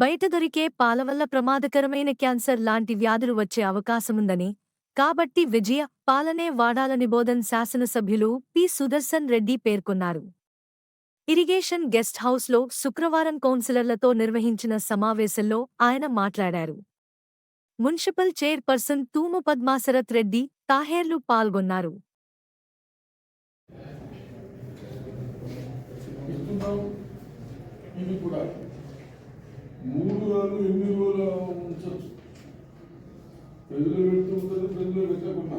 బయట దొరికే పాల వల్ల ప్రమాదకరమైన క్యాన్సర్ లాంటి వ్యాధులు వచ్చే అవకాశముందని. కాబట్టి విజయ పాలనే వాడాలని బోధన్ శాసనసభ్యులు పి. సుదర్శన్ రెడ్డి పేర్కొన్నారు. ఇరిగేషన్ గెస్ట్ హౌస్లో శుక్రవారం కౌన్సిలర్లతో నిర్వహించిన సమావేశంలో ఆయన మాట్లాడారు. మున్సిపల్ చైర్పర్సన్ తూము పద్మాశరత్ రెడ్డి తాహేర్లు పాల్గొన్నారు. ఇది కూడా మూడు రోజులు ఎన్ని రోజులు ఉంచవచ్చు పెళ్ళిలో పెడుతుంటుంది పెళ్ళిలో పెట్టకుండా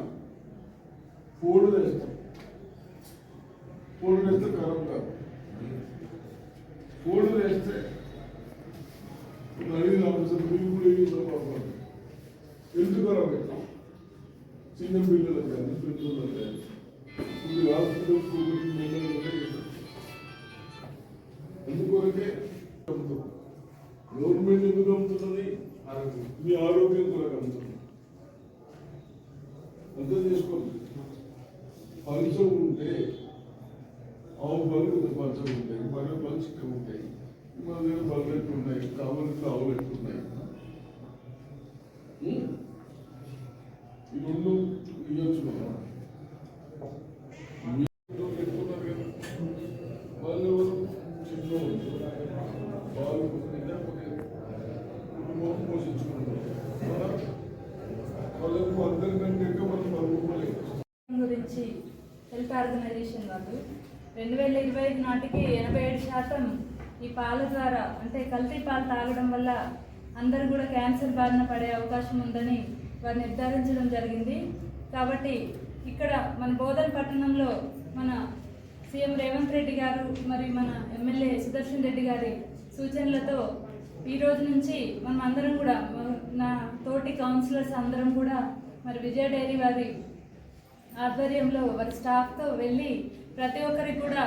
పోడు వేస్తాం పోడు వేస్తే కరం కాదు పోడు వేస్తే అడిగిన అవసరం మీరు కూడా ఏమి ఎందుకు కరం పెట్టాం చిన్న పిల్లలకు కానీ పెద్దలకు కానీ ఇప్పుడు హాస్పిటల్స్ ఎందుకొరకే? అమ్ముతుంది గవర్నమెంట్ ఎందుకు అమ్ముతున్నది మీ ఆరోగ్యం కూడా అమ్ముతుంది అర్థం చేసుకోండి. పంచం ఉంటే ఆవు పనులు పంచం ఉంటాయి మరియు పంచం ఉంటాయి. మన దగ్గర పనులు ఉంటాయి గురించి హెల్త్ ఆర్గనైజేషన్ వాళ్ళు రెండు వేల ఇరవై ఐదు నాటికి ఎనభై ఏడు శాతం ఈ పాల ద్వారా అంటే కల్తీ పాలు తాగడం వల్ల అందరూ కూడా క్యాన్సర్ బారిన పడే అవకాశం ఉందని వారు నిర్ధారించడం జరిగింది. కాబట్టి ఇక్కడ మన బోధన పట్టణంలో మన సీఎం రేవంత్ రెడ్డి గారు మరియు మన ఎమ్మెల్యే సుదర్శన్ రెడ్డి గారి సూచనలతో ఈ రోజు నుంచి మనం అందరం కూడా నా తోటి కౌన్సిలర్స్ అందరం కూడా మరి విజయ డైరీ వారి ఆధ్వర్యంలో వారి స్టాఫ్తో వెళ్ళి ప్రతి ఒక్కరికి కూడా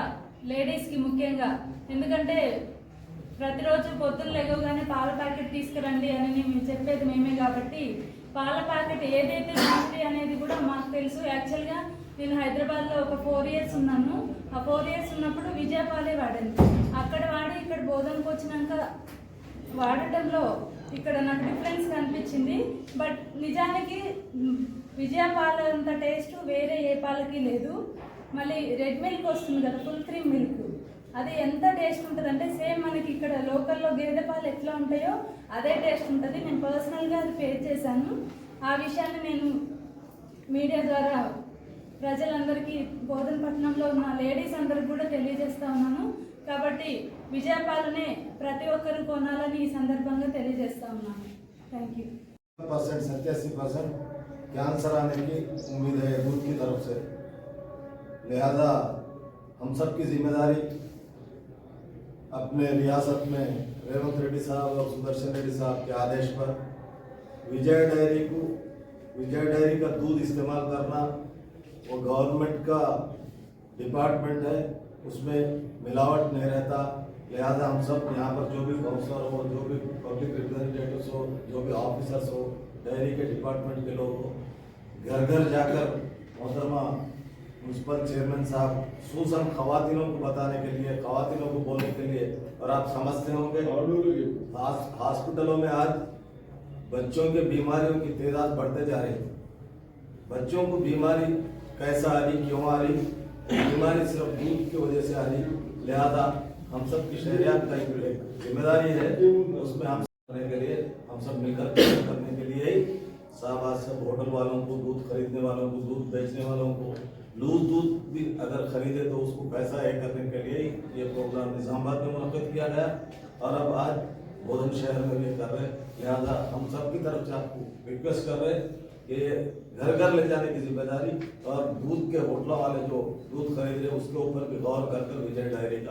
లేడీస్కి ముఖ్యంగా ఎందుకంటే ప్రతిరోజు పొద్దున్న లేవగానే పాల ప్యాకెట్ తీసుకురండి అని మేము చెప్పేది మేమే కాబట్టి పాల ప్యాకెట్ ఏదైతే ఉంది అనేది కూడా మాకు తెలుసు. యాక్చువల్గా నేను హైదరాబాద్లో ఒక ఫోర్ ఇయర్స్ ఉన్నాను. ఆ ఫోర్ ఇయర్స్ ఉన్నప్పుడు విజయపాలే వాడాను అక్కడ వాడి ఇక్కడ బోధనకు వచ్చినాక వాడటంలో ఇక్కడ నాకు డిఫరెన్స్ కనిపించింది. బట్ నిజానికి విజయ పాలంత టేస్ట్ వేరే ఏ పాలకి లేదు. మళ్ళీ రెడ్ మిల్క్ వస్తుంది కదా ఫుల్ క్రీమ్ మిల్క్ అది ఎంత టేస్ట్ ఉంటుంది అంటే సేమ్ మనకి ఇక్కడ లోకల్లో గేదె పాలు ఎట్లా ఉంటాయో అదే టేస్ట్ ఉంటుంది. నేను పర్సనల్గా అది పే చేశాను. ఆ విషయాన్ని నేను మీడియా ద్వారా ప్రజలందరికీ బోధనపట్నంలో ఉన్న లేడీస్ అందరికి కూడా తెలియజేస్తా ఉన్నాను. కాబట్టి విజయపాలనే ప్రతి ఒక్కరు కొనాలని ఈ సందర్భంగా తెలియజేస్తా ఉన్నాను థ్యాంక్ యూ परसेंट सत्तासी परसेंट कैंसर आने की उम्मीद है दूध की तरफ से लिहाजा हम सब की जिम्मेदारी अपने रियासत में रेवंत रेड्डी साहब और सुदर्शन रेड्डी साहब के आदेश पर विजय डेयरी को विजय डेयरी का दूध इस्तेमाल करना वो गवर्नमेंट का डिपार्टमेंट है उसमें मिलावट नहीं रहता। लिहाजा हम सब यहाँ पर जो भी काउंसलर हो जो भी पब्लिक रिप्रेजेंटेटिव हो जो भी ऑफिसर्स हो डेयरी के डिपार्टमेंट के लोग हो घर घर जाकर मोहतरमा म्यूनसिपल चेयरमैन साहब सूसन खातिनों को बताने के लिए खातिनों को बोलने के लिए और आप समझते होंगे हॉस्पिटलों में आज बच्चों के बीमारियों की तादाद बढ़ते जा रही है। बच्चों को बीमारी कैसा आ रही क्यों आ रही बीमारी सिर्फ़ दूध की वजह से आ रही, लिहाजा हम सब की शहरियात का एक ज़िम्मेदारी है, उसमें हम करने के लिए, हम सब मिलकर करने के लिए ही साहब आज सब होटल वालों को दूध खरीदने वालों को, दूध बेचने वालों को, लूज दूध भी अगर खरीदे तो उसको पैसा ए करने के लिए ही ये प्रोग्राम निजामाबाद में मुनद किया गया। और अब आज बोधन शहर में भी कर रहे हैं, लिहाजा हम सब की तरफ़ से आपको रिक्वेस्ट कर रहे कि घर घर ले जाने की ज़िम्मेदारी और दूध के होटलों वाले जो दूध खरीद रहे उसके ऊपर भी गौर कर विजय डायरी का